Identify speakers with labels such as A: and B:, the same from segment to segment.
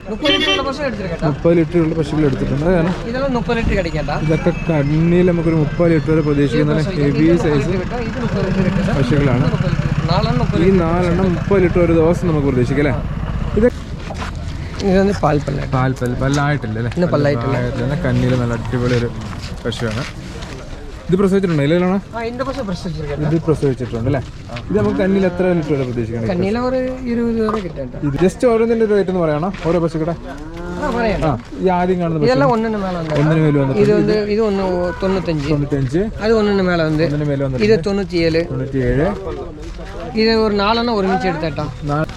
A: മുപ്പത് ലിറ്ററുള്ള പശുക്കൾ എടുത്തിട്ടുണ്ട്. അതാണ്. ഇതൊക്കെ കണ്ണിയിൽ നമുക്കൊരു മുപ്പത് ലിറ്റർ വരെ പ്രതീക്ഷിക്കുന്ന ഹെവി സൈസ് പശുക്കളാണ് ഈ നാലെണ്ണം മുപ്പത് ലിറ്റർ ഒരു ദിവസം നമുക്ക് പ്രതീക്ഷിക്കാം അല്ലേ? ഇത്
B: പാൽപ്പല്ല
A: പാൽ പല്ലായിട്ടില്ല അല്ലേ? പല്ലായിട്ടില്ല. കണ്ണിയിൽ നല്ല അടിപൊളി ഒരു പശുവാണ് ഇത് പ്രസവിച്ചിട്ടുണ്ടോ ഇല്ലല്ലോ
B: ஆ இந்த பசங்க பிரஸ் வச்சிருக்கேன்
A: ഇത് പ്രസവിച്ചിട്ടുണ്ട് അല്ലേ ഇത് നമുക്ക് കണ്ണിൽ എത്ര ലിറ്റർ വരെ പ്രതീക്ഷിക്കണം
B: கண்ணியில் ஒரு இருபது வரை கிட்டேன்
A: ഇത് ജസ്റ്റ് ഓരോന്നിന്റെ ഒരു റേറ്റ് എന്ന് പറയണോ ഓരോ പശുക്കളുടെ
B: ஆ പറയാം
A: ആ ഈ ആദ്യം കാണുന്ന പശു
B: இதெல்லாம் ஒன்று மேலே வந்து
A: ഒന്നിന് മേല് വന്നിട്ട്
B: இது வந்து இது ஒன்று தொண்ணூத்தஞ்சு
A: തൊണ്ണൂറ്റഞ്ച്
B: அது ஒன்று மேலே வந்து
A: ഒന്നിന് മേല് വന്നിട്ട്
B: இது தொண்ணூற்றி ஏழு
A: തൊണ്ണൂറ്റി ഏഴ്
B: இது ஒரு நாலெண்ணா ஒருமிச்சு எடுத்தாட்டான்
A: നാല്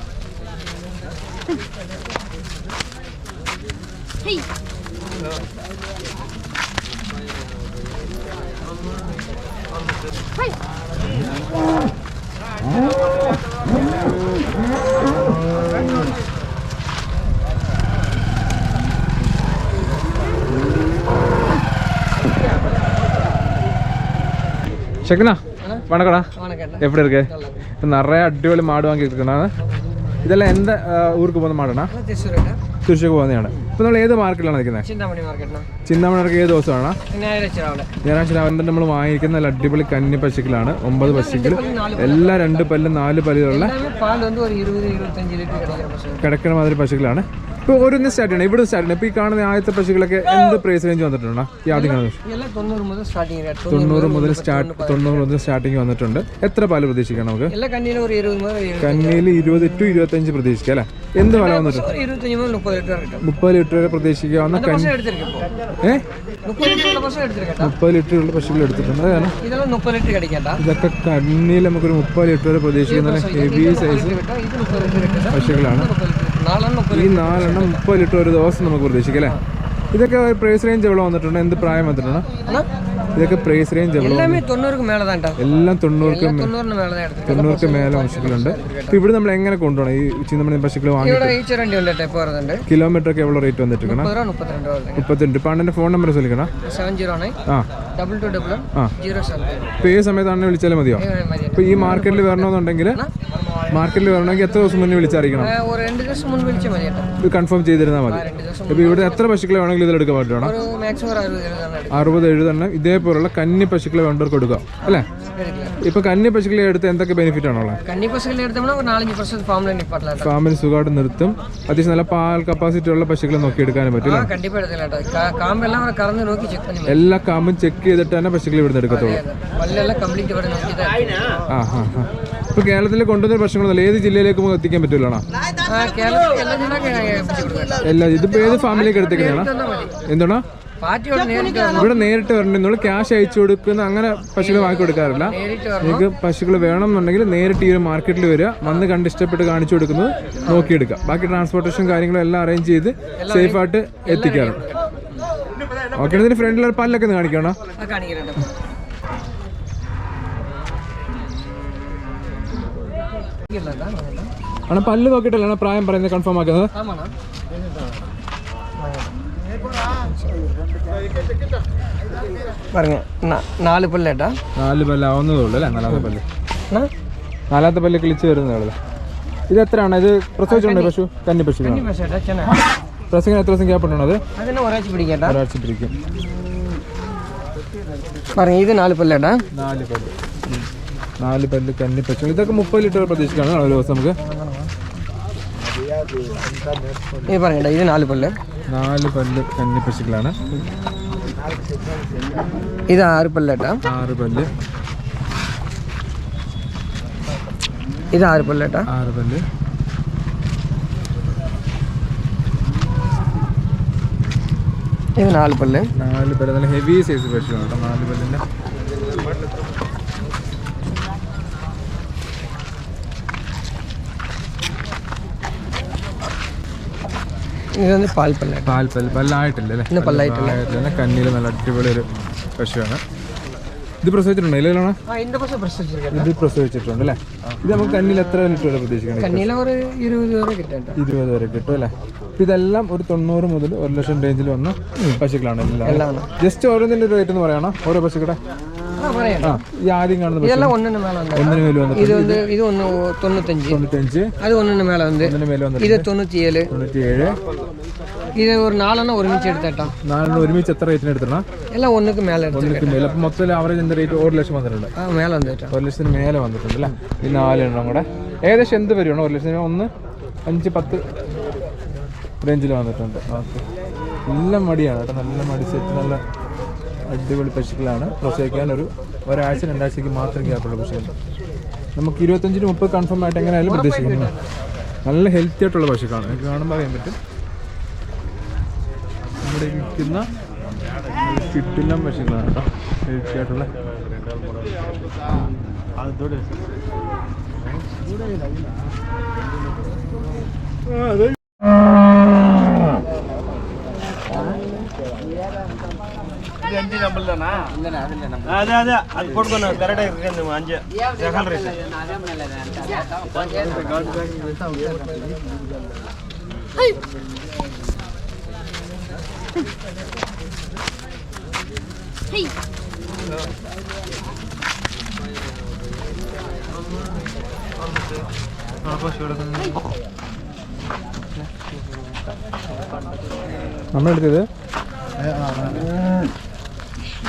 A: ശക്തനാ വണക്കടാ
B: வணக்கம்
A: எப்படி இருக்கு இப்போ நிறைய അടിപൊളി മാട് വാങ്ങിയിരിക്കണാണ് ഇതെല്ലാം എന്താ ഊർക്ക് പോകുന്ന മാടാണ്
B: அதான் திருச்சூருங்க
A: തൃശ്ശൂർക്ക് പോകുന്നതാണ് ഇപ്പൊ നമ്മൾ ഏത് മാർക്കറ്റിലാണ് നിൽക്കുന്നത്?
B: ചിന്താമണി
A: മാർക്കറ്റ് ഏത് ദിവസമാണ്? ഞായറാഴ്ച രാവിലെ. തന്നെ നമ്മൾ വാങ്ങിക്കുന്ന നല്ല അടിപൊളി കന്നി പശുക്കളാണ്. ഒമ്പത് പശുക്കൾ. എല്ലാ രണ്ട് പല്ലും നാല് പല്ലുകളുള്ള കിടക്കണ മാതിരി പശുക്കളാണ്. ഇപ്പൊ ഓരോന്ന് സ്റ്റാർട്ട് ചെയ്യണം. ഇവിടെ സ്റ്റാർട്ട് ചെയ്യണം. ഇപ്പൊ ഈ കാണുന്ന ആദ്യത്തെ പശുക്കളൊക്കെ എന്ത് പ്രൈസ് റേഞ്ച് വന്നിട്ടുണ്ടോ? തൊണ്ണൂറ് മുതൽ സ്റ്റാർട്ട് തൊണ്ണൂറ് മുതൽ സ്റ്റാർട്ടിങ് വന്നിട്ടുണ്ട്. എത്ര പാൽ പ്രതീക്ഷിക്കണം നമുക്ക്? കന്നിയിൽ ഇരുപത് ടു ഇരുപത്തഞ്ച് പ്രതീക്ഷിക്കാം അല്ലേ? എന്ത് വില
B: വന്നിട്ട്?
A: മുപ്പത് ലിറ്റർ വരെ പ്രതീക്ഷിക്കാവുന്ന മുപ്പത് ലിറ്റർ ഉള്ള പശുക്കൾ എടുത്തിട്ടുണ്ട്. അതാണ് ഇതൊക്കെ കണ്ണിൽ നമുക്കൊരു മുപ്പത് ലിറ്റർ വരെ പ്രതീക്ഷിക്കുന്ന ഹെവി സൈസ് പശുക്കളാണ്. ഈ നാലെണ്ണം മുപ്പത് ലിറ്റർ ഒരു ദിവസം നമുക്ക് പ്രതീക്ഷിക്കാം അല്ലേ? ഇതൊക്കെ പ്രൈസ് റേഞ്ച് എവിടെ വന്നിട്ടുണ്ട്. എന്ത് പ്രായം വന്നിട്ടുണ്ട്? ഇതൊക്കെ പ്രൈസ് റേഞ്ച് എല്ലാം
B: തൊണ്ണൂറ്
A: തൊണ്ണൂറിന് മേലെ പശുക്കളുണ്ട് ഇവിടെ നമ്മൾ എങ്ങനെ കൊണ്ടുപോകണം? ഈ ചീന്തമണി പശുക്കൾ കിലോമീറ്റർ ഒക്കെ റേറ്റ്
B: വന്നിട്ടുണ്ട്
A: മുപ്പത്തിരണ്ട് ഇപ്പൊ അണ്ണന്റെ ഫോൺ നമ്പർ
B: ചോദിക്കണം
A: ഇപ്പൊ ഏത് സമയത്താണ് വിളിച്ചാലും മതിയോ? ഇപ്പൊ ഈ മാർക്കറ്റിൽ വരണമെന്നുണ്ടെങ്കിൽ മാർക്കറ്റിൽ വരണമെങ്കിൽ എത്ര ദിവസം മുന്നേ വിളിച്ചറിയിക്കണം? ഇത് കൺഫേം ചെയ്തിരുന്നാൽ മതി. ഇപ്പൊ ഇവിടെ എത്ര പശുക്കളെ വേണമെങ്കിലും ഇതിലെടുക്കാൻ പറ്റണം അറുപത് എഴുപതെണ്ണം ഇതേ പോലുള്ള കന്നി പശുക്കളെ വേണ്ടവർക്ക് കൊടുക്കാം അല്ലെ? ഇപ്പൊ കന്നി പശുക്കളെ എടുത്ത് എന്തൊക്കെ ബെനിഫിറ്റ് ആണുള്ളത്
B: കന്നി
A: ഫാമിന് സുഖമായിട്ട് നിർത്തും. അത്യാവശ്യം നല്ല പാൽ കപ്പാസിറ്റി ഉള്ള പശുക്കളെ നോക്കി എടുക്കാനും പറ്റും എല്ലാ കാമ്പും ചെക്ക് ചെയ്തിട്ട് തന്നെ പശുക്കളെ ഇവിടുന്ന് എടുക്കത്തുള്ളൂ. ഇപ്പൊ കേരളത്തിൽ കൊണ്ടുവന്ന പ്രശ്നങ്ങളൊന്നുമില്ല ഏത് ജില്ലയിലേക്ക് എത്തിക്കാൻ
B: പറ്റില്ലാണോ
A: എല്ലാ ഇതിപ്പോ ഏത് ഫാമിലേക്ക് എടുത്തേക്കുന്നതാണ്? എന്താണ് ഇവിടെ നേരിട്ട് വരണ്ട. നിങ്ങൾ ക്യാഷ് അയച്ചു കൊടുക്കുന്ന അങ്ങനെ പശുക്കൾ വാങ്ങി കൊടുക്കാറില്ല. നിങ്ങൾക്ക് പശുക്കൾ വേണം എന്നുണ്ടെങ്കിൽ നേരിട്ട് ഈ ഒരു മാർക്കറ്റിൽ വരിക. വന്ന് കണ്ട് ഇഷ്ടപ്പെട്ട് കാണിച്ചു കൊടുക്കുന്നത് നോക്കിയെടുക്കുക. ബാക്കി ട്രാൻസ്പോർട്ടേഷൻ കാര്യങ്ങളും എല്ലാം അറേഞ്ച് ചെയ്ത് സേഫ് ആയിട്ട് എത്തിക്കാറുണ്ട്. ഓക്കെ ഇതിന് ഫ്രണ്ടിൽ ഒരു പല്ലൊക്കെ ഒന്ന് കാണിക്കണോ? ആണ് പല്ല് നോക്കിയിട്ടല്ലേ പ്രായം പറയുന്നത്? കൺഫേം ആക്കുന്നത്
B: പറഞ്ഞ. നാല് പല്ലേട്ടാ?
A: നാല് പല്ലാവുന്നതേ ഉള്ളൂ അല്ലേ? നാലാമത്തെ പല്ല്. നാലാമത്തെ പല്ല് കിളിച്ച് വരുന്നതേ ഉള്ളൂ ഇത് എത്രയാണ്? ഇത് പ്രസവിച്ചുണ്ട് പശു? കന്നി പശു പ്രസവിക്കാൻ എത്ര ദിവസം ഗ്യാപ്പ് ഉണ്ടോ അത്?
B: ഒരാഴ്ച
A: ഒരാഴ്ച പിടിക്കും.
B: പറഞ്ഞു ഇത് നാല് പല്ലേട്ടാ?
A: നാല് പല്ല്. നാല് പല്ല് കന്നി പശു. ഇതൊക്കെ മുപ്പത് ലിറ്റർ പ്രതീക്ഷിക്കാണ് ഒരു ദിവസം നമുക്ക്?
B: ഈ പറയണ്ട ഇത് നാല് പല്ല്.
A: നാല് പല്ല് കന്നി പശുക്കളാണ്.
B: ഇത് ആറ് പല്ലേട്ടാ.
A: ആറ് പല്ല്.
B: ഇത് ആറ് പല്ലേട്ടാ.
A: ആറ് പല്ല്.
B: ഇത് നാല് പല്ല്.
A: നാല് പല്ല്. നല്ല ഹെവി സൈസ് പശുവാണ് നാല് പല്ലിന്റെ. ഇതൊന്ന് പല്ലായിട്ടില്ല പല്ലായിട്ടില്ല. നല്ല അടിപൊളി ഒരു പശുവാണ്. ഇത് പ്രസവിച്ചിട്ടുണ്ടോ? ഇത് പ്രസവിച്ചിട്ടുണ്ട് അല്ലേ? ഇത് നമുക്ക് കണ്ണിൽ എത്ര ലിറ്റർ പ്രതീക്ഷിക്കണം? ഇരുപത് വരെ കിട്ടും അല്ലേ? ഇതെല്ലാം ഒരു തൊണ്ണൂറ് മുതൽ ഒരു ലക്ഷം റേഞ്ചിൽ വന്ന പശുക്കളാണ് എല്ലാം ജസ്റ്റ് ഓരോന്നിന്റെ റേറ്റ് എന്ന് പറയണോ ഓരോ പശുക്കളുടെ.
B: ஆ പറയാം
A: ആ ഈ ആദ്യം കാണുന്ന പശു
B: இதெல்லாம் ஒன்று மேலே வந்து
A: ഒന്നിന് മേലെ വന്നിട്ട്
B: இது வந்து இது ஒன்று தொண்ணூத்தஞ்சு
A: തൊണ്ണൂറ്റഞ്ച്
B: அது ஒன்று மேலே வந்து
A: ഒന്നിന് മേലെ വന്നിട്ട്
B: இது தொண்ணூற்றி ஏழு
A: തൊണ്ണൂറ്റി ഏഴ്
B: இது ஒரு நாலெண்ணா ഒരുമിച്ച് എടുത്തേട്ടാ
A: നാലെണ്ണം ഒരുമിച്ച് എത്ര റേറ്റിന് എടുത്തിടണം
B: எல்லாம் ഒന്നുക്ക് മേലെ എടുത്തു
A: ഒന്നിക്ക് മേലെ അപ്പം മൊത്തം ആവറേജ് എന്താ റേറ്റ് ഒരു ലക്ഷം വന്നിട്ടുണ്ട്
B: ആ മേലെ വന്നിട്ടാ
A: ഒരു ലക്ഷത്തിന് മേലെ വന്നിട്ടുണ്ട് അല്ലേ ഈ നാലെണ്ണം കൂടെ ഏകദേശം എന്ത് വരുവാണ് ഒരു ലക്ഷത്തിന് ഒന്ന് അഞ്ച് പത്ത് റേഞ്ചിൽ വന്നിട്ടുണ്ട് ഓക്കെ നല്ല മടിയാണ് കേട്ടോ നല്ല മടി സെറ്റ് നല്ല അടിപൊളി പശുക്കളാണ്. പ്രസവിക്കാൻ ഒരു ഒരാഴ്ച രണ്ടാഴ്ചക്ക് മാത്രം ഗ്യാപ്പുള്ള പശുക്കൾ. നമുക്ക് ഇരുപത്തഞ്ചിന് മുപ്പത് കൺഫേം ആയിട്ട് എങ്ങനെയായാലും പ്രതീക്ഷിക്കുന്നു. നല്ല ഹെൽത്തി ആയിട്ടുള്ള പശുക്കളാണ്. എനിക്ക് കാണുമ്പോൾ അറിയാൻ പറ്റും. ഇവിടെ വിൽക്കുന്ന കിട്ടില്ല പശുക്കളാണ് കേട്ടോ. ഹെൽത്തി ആയിട്ടുള്ള.
C: ಅದೇ ಅದೇ ಅದು ಕೊಡ್ಕೊಂಡು ಕರೆಕ್ಟಾಗಿ ಇರ್ಕೊಂಡು ಅಂಜೆ ತಗೊಳ್ರಿ ಸರ್
A: നമ്മളെടുത്തത്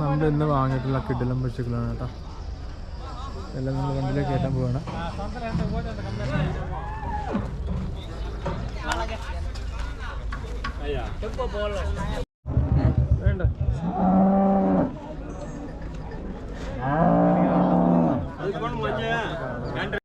A: നമ്മൾ ഇന്ന് വാങ്ങിയിട്ടുള്ള കിടിലം പശുക്കളാണ് കേട്ടോ. എല്ലാം നമ്മൾ വണ്ടിയിലേക്ക് കയറ്റാൻ പോവാണ്. 过包了